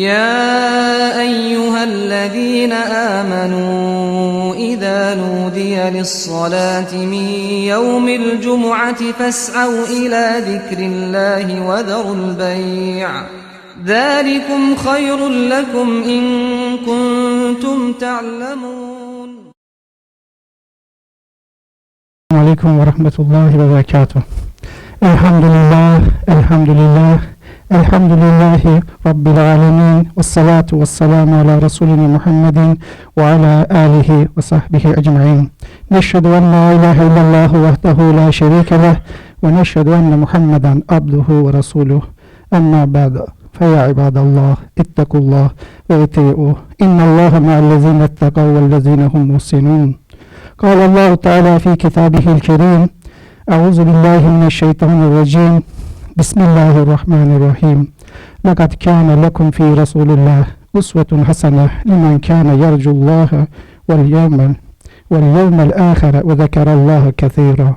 يا أيها الذين آمنوا إذا نودي للصلاة من يوم الجمعة فاسعوا إلى ذكر الله وذروا البيع. ذلكم خير لكم إن كنتم تعلمون. عليكم ورحمة الله وبركاته. الحمد لله الحمد لله. الحمد لله رب العالمين والصلاة والسلام على رسولنا محمد وعلى آله وصحبه أجمعين. نشهد أن لا إله إلا الله وحده لا شريك له ونشهد أن محمدا عبده ورسوله. أما بعد فيا عباد الله اتقوا الله واتقوا إن الله مع الذين اتقوا والذين هم محسنون. قال الله تعالى في كتابه الكريم أعوذ بالله من الشيطان الرجيم. Bismillahirrahmanirrahim. Lekad kana lekum fi Resulillah usvetun hasene limen kana yercullaha vel yevmel vel yevmel ahire ve zekerallaha kethira.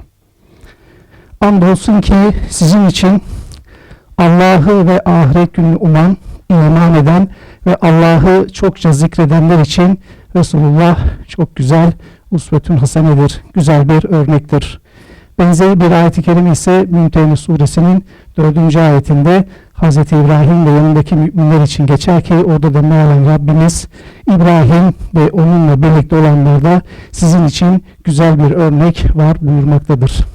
Andolsun ki sizin için Allah'ı ve ahiret gününü uman, iman eden ve Allah'ı çokça zikredenler için Resulullah çok güzel usvetun hasenedir, güzel bir örnektir. Benzeri bir ayet-i kerime ise Mümtehine suresinin dördüncü ayetinde Hz. İbrahim ve yanındaki müminler için geçer ki orada da mealen Rabbimiz İbrahim ve onunla birlikte olanlarda sizin için güzel bir örnek var buyurmaktadır.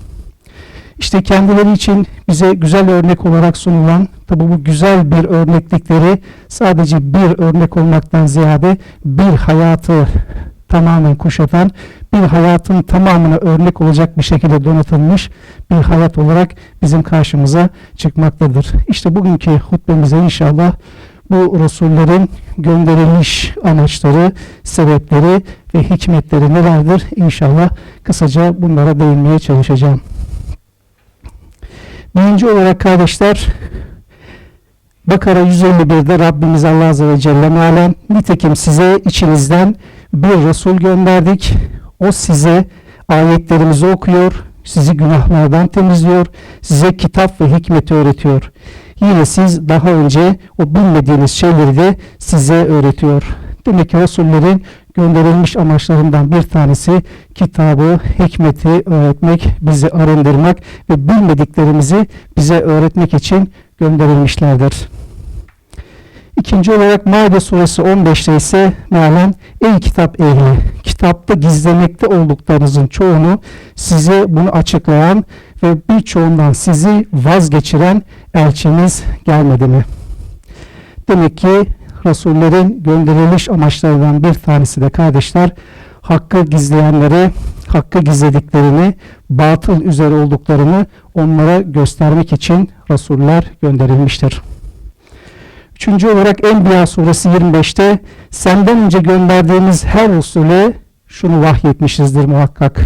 İşte kendileri için bize güzel örnek olarak sunulan tabi bu güzel bir örneklikleri sadece bir örnek olmaktan ziyade bir hayatı tamamen kuşatan bir hayatın tamamına örnek olacak bir şekilde donatılmış bir hayat olarak bizim karşımıza çıkmaktadır. İşte bugünkü hutbemize inşallah bu Resullerin gönderiliş amaçları, sebepleri ve hikmetleri nelerdir? İnşallah kısaca bunlara değinmeye çalışacağım. Birinci olarak kardeşler Bakara 151'de Rabbimiz Allah Azze ve Celle mealen nitekim size içinizden bir Resul gönderdik. O size ayetlerimizi okuyor, sizi günahlardan temizliyor, size kitap ve hikmeti öğretiyor. Yine siz daha önce o bilmediğiniz şeyleri de size öğretiyor. Demek ki Resullerin gönderilmiş amaçlarından bir tanesi kitabı, hikmeti öğretmek, bizi arındırmak ve bilmediklerimizi bize öğretmek için gönderilmişlerdir. İkinci olarak Maide suresi 15'te ise mealen ey kitap ehli kitapta gizlemekte olduklarınızın çoğunu size bunu açıklayan ve birçoğundan sizi vazgeçiren elçiniz gelmedi mi? Demek ki Resullerin gönderiliş amaçlarından bir tanesi de kardeşler hakkı gizleyenlere hakkı gizlediklerini batıl üzere olduklarını onlara göstermek için Resuller gönderilmiştir. Üçüncü olarak Enbiya suresi 25'te senden önce gönderdiğimiz her usule şunu vahyetmişizdir muhakkak.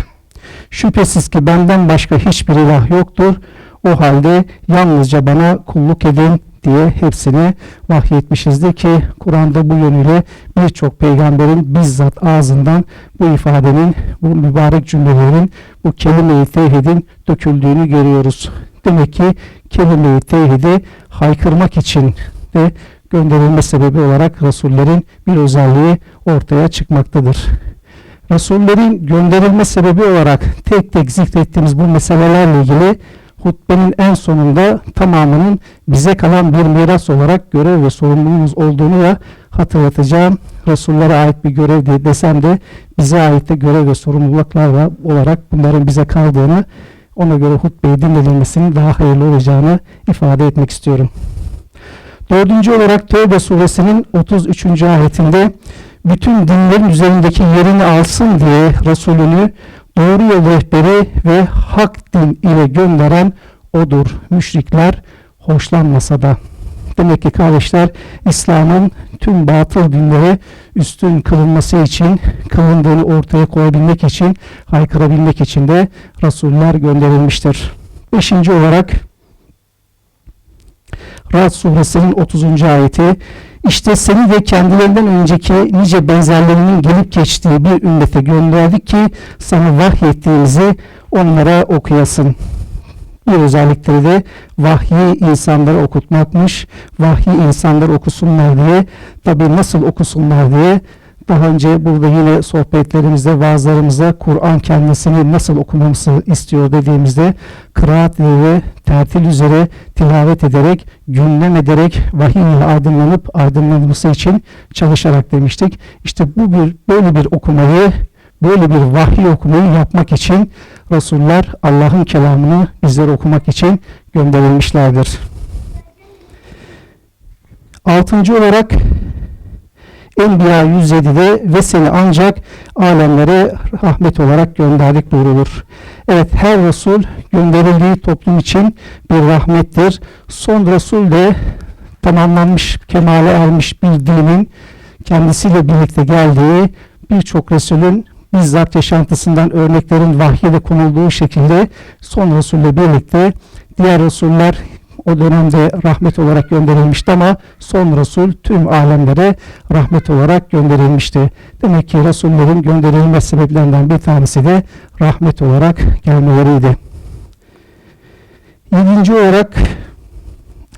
Şüphesiz ki benden başka hiçbir ilah yoktur. O halde yalnızca bana kulluk edin diye hepsini vahyetmişizdir ki Kur'an'da bu yönüyle birçok peygamberin bizzat ağzından bu ifadenin, bu mübarek cümlelerin, bu kelime-i tevhidin döküldüğünü görüyoruz. Demek ki kelime-i tevhidi haykırmak için de gönderilme sebebi olarak Resullerin bir özelliği ortaya çıkmaktadır. Resullerin gönderilme sebebi olarak tek tek zikrettiğimiz bu meselelerle ilgili hutbenin en sonunda tamamının bize kalan bir miras olarak görev ve sorumluluğumuz olduğunu da hatırlatacağım. Resullere ait bir görev diye desem de bize ait de görev ve sorumluluklar olarak bunların bize kaldığını ona göre hutbeyi dinlenilmesinin daha hayırlı olacağını ifade etmek istiyorum. Dördüncü olarak Tevbe suresinin 33. ayetinde bütün dinlerin üzerindeki yerini alsın diye Resulünü doğru yol rehberi ve hak din ile gönderen odur. Müşrikler hoşlanmasa da. Demek ki kardeşler İslam'ın tüm batıl dinlere üstün kılınması için, kılındığını ortaya koyabilmek için, haykırabilmek için de Resuller gönderilmiştir. Beşinci olarak Rad suresinin 30. ayeti işte seni de kendilerinden önceki nice benzerlerinin gelip geçtiği bir ümmete gönderdik ki sana vahyettiğimizi onlara okuyasın. bir özellikleri de vahyi insanlara okutmakmış. Vahyi insanlar okusunlar diye. Tabi nasıl okusunlar diye daha önce burada yine sohbetlerimizde, vaazlarımızda Kur'an kendisini nasıl okumamızı istiyor dediğimizde kıraat ve tertil üzere tilavet ederek, gündem ederek vahiy ile aydınlanıp aydınlanması için çalışarak demiştik. İşte bu bir böyle bir okumayı, böyle bir vahiy okumayı yapmak için Resuller Allah'ın kelamını bizlere okumak için gönderilmişlerdir. Altıncı olarak Enbiya 107'de ve seni ancak alemlere rahmet olarak gönderdik buyrulur. Evet her Resul gönderildiği toplum için bir rahmettir. Son Resul de tamamlanmış, kemale ermiş bir dinin kendisiyle birlikte geldiği birçok Resulün bizzat yaşantısından örneklerin vahyede konulduğu şekilde son Resul'le birlikte diğer Resuller o dönemde rahmet olarak gönderilmişti ama son Resul tüm alemlere rahmet olarak gönderilmişti. Demek ki Resullerin gönderilme sebeplerinden bir tanesi de rahmet olarak gelmeleriydi. Yedinci olarak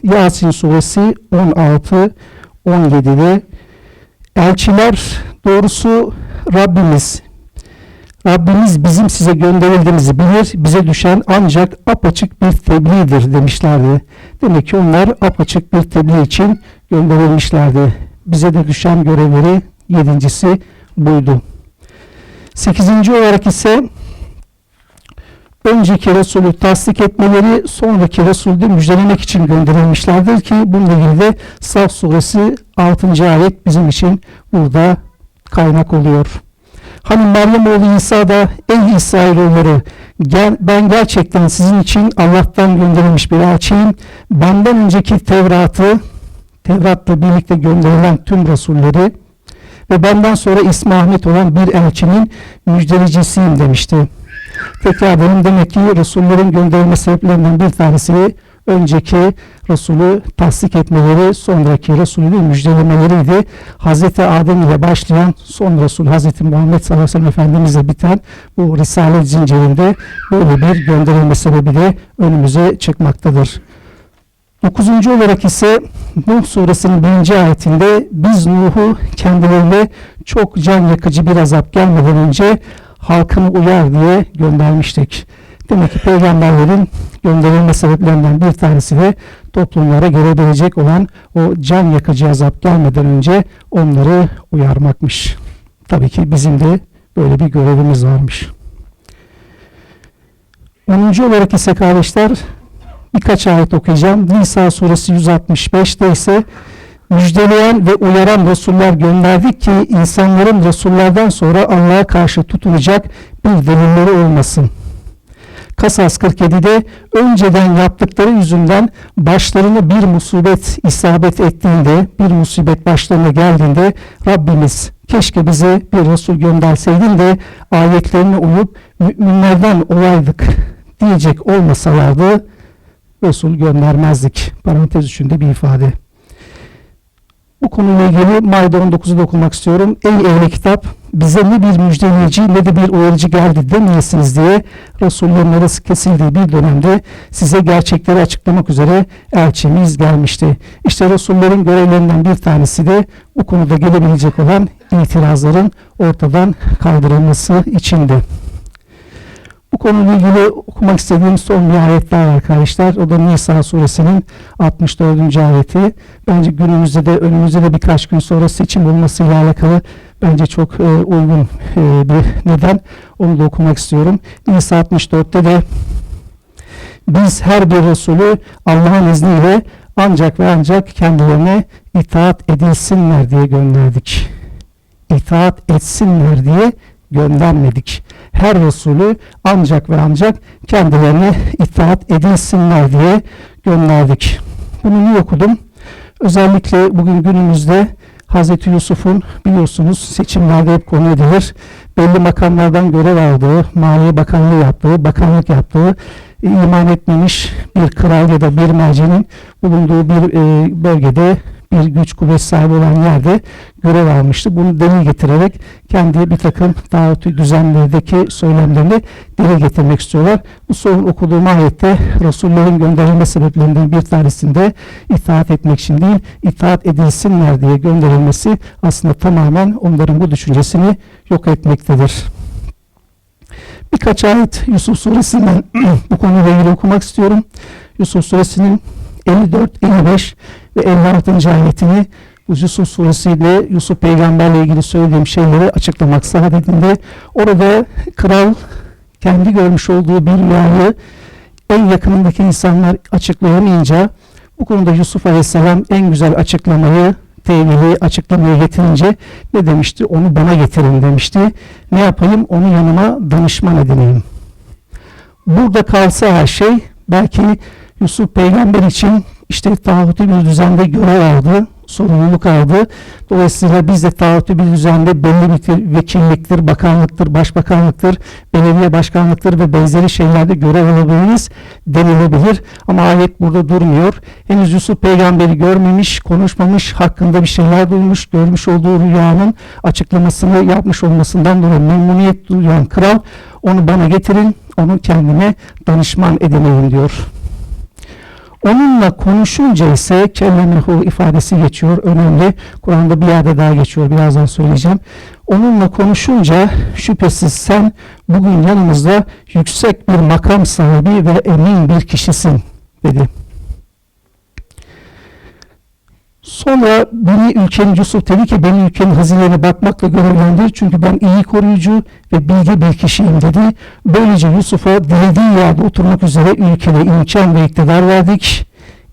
Yasin suresi 16 17'de elçiler doğrusu Rabbimiz Rabbimiz bizim size gönderildiğimizi bilir, bize düşen ancak apaçık bir tebliğdir demişlerdi. Demek ki onlar apaçık bir tebliğ için gönderilmişlerdi. Bize de düşen görevleri yedincisi buydu. Sekizinci olarak ise önceki Resulü tasdik etmeleri sonraki Resulü müjdelemek için gönderilmişlerdir ki bununla ilgili de Saf suresi 6. ayet bizim için burada kaynak oluyor. Hani Meryem oğlu İsa da ey İsrailoğulları gel, ben gerçekten sizin için Allah'tan gönderilmiş bir elçiyim. Benden önceki Tevrat'ı Tevrat'la birlikte gönderilen tüm Resulleri ve benden sonra İsmi Ahmet olan bir elçinin müjdelecisiyim demişti. Tekrar benim demek ki Resullerin gönderilme sebeplerinden bir tanesi önceki Resulü tasdik etmeleri, sonraki Resulü müjdelemeleriydi. Hz. Adem ile başlayan son Resul Hz. Muhammed sallallahu aleyhi ve sellem Efendimizle biten bu Risalet zincirinde böyle bir gönderilme sebebi de önümüze çıkmaktadır. Dokuzuncu olarak ise Nuh suresinin birinci ayetinde biz Nuh'u kendilerine çok can yakıcı bir azap gelmeden önce halkını uyar diye göndermiştik. Demek ki peygamberlerin gönderilme sebeplerinden bir tanesi de toplumlara gelebilecek olan o can yakıcı azap gelmeden önce onları uyarmakmış. Tabii ki bizim de böyle bir görevimiz varmış. 10. olarak ise kardeşler birkaç ayet okuyacağım. Nisa suresi 165'te ise müjdeleyen ve uyaran Resuller gönderdik ki insanların Resullerden sonra Allah'a karşı tutulacak bir delilleri olmasın. Kasas 47'de önceden yaptıkları yüzünden başlarına bir musibet isabet ettiğinde, bir musibet başlarına geldiğinde Rabbimiz keşke bize bir Resul gönderseydin de ayetlerine uyup müminlerden olaydık diyecek olmasalardı Resul göndermezdik. Parantez içinde bir ifade. Bu konuyla ilgili Maide 19'u da okumak istiyorum. Ey ehli kitap bize ne bir müjdeleyici ne de bir uyarıcı geldi demeyesiniz diye Resullerin arası kesildiği bir dönemde size gerçekleri açıklamak üzere elçimiz gelmişti. İşte Resullerin görevlerinden bir tanesi de bu konuda gelebilecek olan itirazların ortadan kaldırılması içindi. Bu konuyla ilgili okumak istediğim son bir ayet daha var arkadaşlar. O da Nisa suresinin 64. ayeti. Bence günümüzde de önümüzde de birkaç gün sonra seçim olmasıyla alakalı bence çok e, uygun e, bir neden. Onu da okumak istiyorum. Nisa 64'te de biz her bir Resulü Allah'ın izniyle ancak ve ancak kendilerine itaat edilsinler diye gönderdik. İtaat etsinler diye göndermedik. Her Resulü ancak ve ancak kendilerine itaat edilsinler diye gönderdik. Bunu niye okudum? Özellikle bugün günümüzde Hazreti Yusuf'un biliyorsunuz seçimlerde hep konu edilir. Belli makamlardan görev aldığı, Maliye Bakanlığı yaptığı, bakanlık yaptığı, iman etmemiş bir kral ya da bir mercenin bulunduğu bir e, bölgede bir güç kuvvet sahibi olan yerde görev almıştı. Bunu delil getirerek kendi bir takım dağıtı düzenlerdeki söylemlerini dile getirmek istiyorlar. Bu son okuduğum ayette Resullerin gönderilme sebeplerinden bir tanesinde itaat etmek için değil, itaat edilsinler diye gönderilmesi aslında tamamen onların bu düşüncesini yok etmektedir. Birkaç ayet Yusuf suresinden bu konuyla ilgili okumak istiyorum. Yusuf suresinin 54, 55 ve 56. ayetini bu Yusuf suresiyle Yusuf peygamberle ilgili söylediğim şeyleri açıklamak saadetinde orada kral kendi görmüş olduğu bir rüyayı en yakınındaki insanlar açıklayamayınca bu konuda Yusuf Aleyhisselam en güzel açıklamayı tevili açıklamaya getirince ne demişti? Onu bana getirin demişti. Ne yapayım? Onu yanıma danışman edineyim. Burada kalsa her şey belki Yusuf peygamber için işte tağutu bir düzende görev aldı, sorumluluk aldı. Dolayısıyla biz de tağutu bir düzende belli bir vekilliktir, bakanlıktır, başbakanlıktır, belediye başkanlıktır ve benzeri şeylerde görev alabiliriz denilebilir. Ama ayet burada durmuyor. Henüz Yusuf peygamberi görmemiş, konuşmamış, hakkında bir şeyler duymuş, görmüş olduğu rüyanın açıklamasını yapmış olmasından dolayı memnuniyet duyan kral onu bana getirin, onu kendime danışman edineyim diyor. Onunla konuşunca ise kellemehu ifadesi geçiyor. Önemli. Kur'an'da bir yerde daha geçiyor. Birazdan söyleyeceğim. Onunla konuşunca şüphesiz sen bugün yanımızda yüksek bir makam sahibi ve emin bir kişisin dedi. Sonra beni ülkenin Yusuf dedi ki beni ülkenin hazinelerine bakmakla görevlendir. Çünkü ben iyi koruyucu ve bilgi bir kişiyim dedi. Böylece Yusuf'a dilediği yerde oturmak üzere ülkede imkan ve iktidar verdik.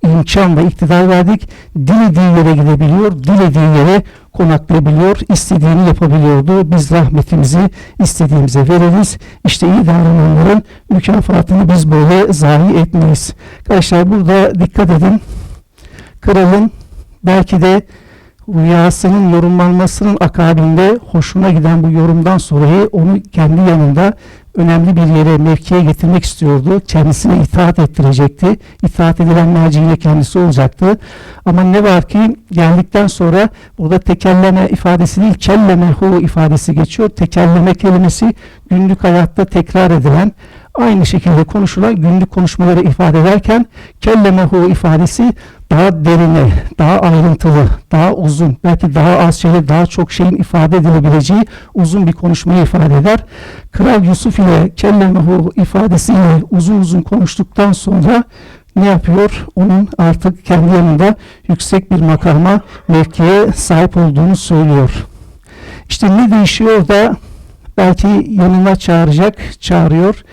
İmkan ve iktidar verdik. Dilediği yere gidebiliyor, dilediği yere konaklayabiliyor, istediğini yapabiliyordu. Biz rahmetimizi istediğimize veririz. İşte iyi davrananların mükafatını biz böyle zayi etmeyiz. Arkadaşlar burada dikkat edin. Kralın belki de rüyasının yorumlanmasının akabinde hoşuna giden bu yorumdan sonra onu kendi yanında önemli bir yere mevkiye getirmek istiyordu. Kendisine itaat ettirecekti. İtaat edilen merci yine kendisi olacaktı. Ama ne var ki geldikten sonra burada tekelleme ifadesi değil kellemehu ifadesi geçiyor. Tekelleme kelimesi günlük hayatta tekrar edilen aynı şekilde konuşulan günlük konuşmaları ifade ederken kellemehu ifadesi daha derine, daha ayrıntılı, daha uzun, belki daha az şeyle daha çok şeyin ifade edilebileceği uzun bir konuşmayı ifade eder. Kral Yusuf ile kellemehu ifadesiyle uzun uzun konuştuktan sonra ne yapıyor? Onun artık kendi yanında yüksek bir makama, mevkiye sahip olduğunu söylüyor. İşte ne değişiyor da belki yanına çağıracak, çağırıyor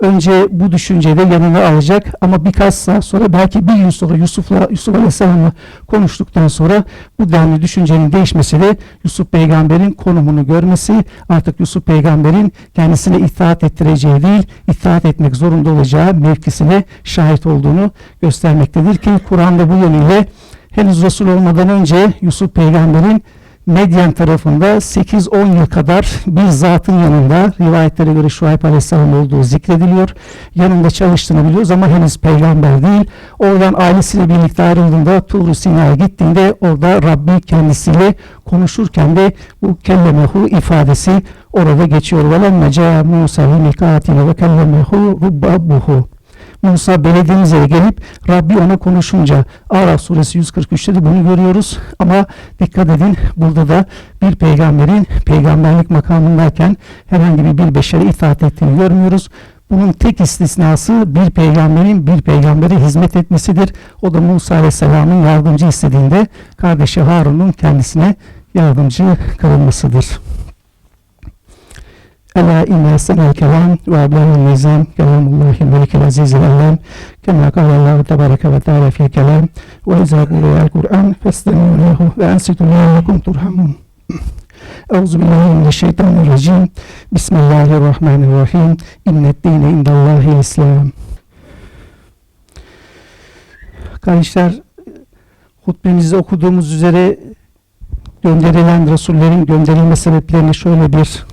önce bu düşünceyi de yanına alacak ama birkaç saat sonra belki bir gün sonra Yusuf'la Yusuf Aleyhisselam'la konuştuktan sonra bu denli düşüncenin değişmesi de Yusuf peygamberin konumunu görmesi artık Yusuf peygamberin kendisine itaat ettireceği değil itaat etmek zorunda olacağı mevkisine şahit olduğunu göstermektedir ki Kur'an'da bu yönüyle henüz Resul olmadan önce Yusuf peygamberin Medyen tarafında 8-10 yıl kadar bir zatın yanında rivayetlere göre Şuayb Aleyhisselam olduğu zikrediliyor. Yanında çalıştığını biliyoruz ama henüz peygamber değil. Oradan ailesiyle birlikte ayrıldığında Tuğru Sina'ya gittiğinde orada Rabbi kendisiyle konuşurken de bu kellemehu ifadesi orada geçiyor. وَلَمَّ جَاءَ مُوسَى لِمِكَاتِنَ وَكَلَّمَهُ رُبَّهُ Musa belediyemize gelip Rabbi ona konuşunca Araf suresi 143'te de bunu görüyoruz. Ama dikkat edin burada da bir peygamberin peygamberlik makamındayken herhangi bir beşere itaat ettiğini görmüyoruz. Bunun tek istisnası bir peygamberin bir peygambere hizmet etmesidir. O da Musa Aleyhisselam'ın yardımcı istediğinde kardeşi Harun'un kendisine yardımcı kılınmasıdır. Ela inne senel kelam ve ablanın nizam kelamullahi melikil azizil alem kema kalallahu tebareke ve teala fil kelam ve izâ kureyel Kur'an festemi'u lehu ve ensitu lehu turhamun Euzu billahi mineşşeytanirracim Bismillahirrahmanirrahim İnnet dine indallahi İslam Kardeşler hutbemizde okuduğumuz üzere gönderilen Resullerin gönderilme sebeplerini şöyle bir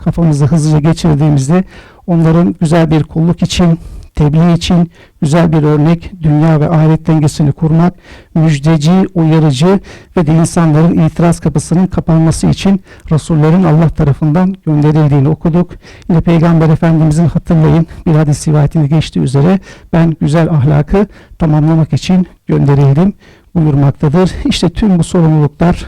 kafamızda hızlıca geçirdiğimizde onların güzel bir kulluk için tebliğ için güzel bir örnek, dünya ve ahiret dengesini kurmak, müjdeci, uyarıcı ve de insanların itiraz kapısının kapanması için Resullerin Allah tarafından gönderildiğini okuduk. Yine Peygamber Efendimizin hatırlayın bir hadis rivayetinde geçtiği üzere ben güzel ahlakı tamamlamak için gönderildim buyurmaktadır. İşte tüm bu sorumluluklar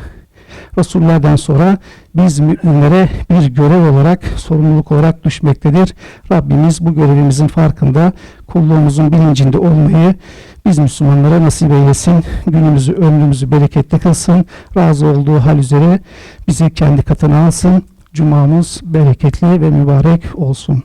Resullerden sonra biz müminlere bir görev olarak, sorumluluk olarak düşmektedir. Rabbimiz bu görevimizin farkında, kulluğumuzun bilincinde olmayı biz Müslümanlara nasip eylesin. Günümüzü, ömrümüzü bereketli kılsın. Razı olduğu hal üzere bizi kendi katına alsın. Cumamız bereketli ve mübarek olsun.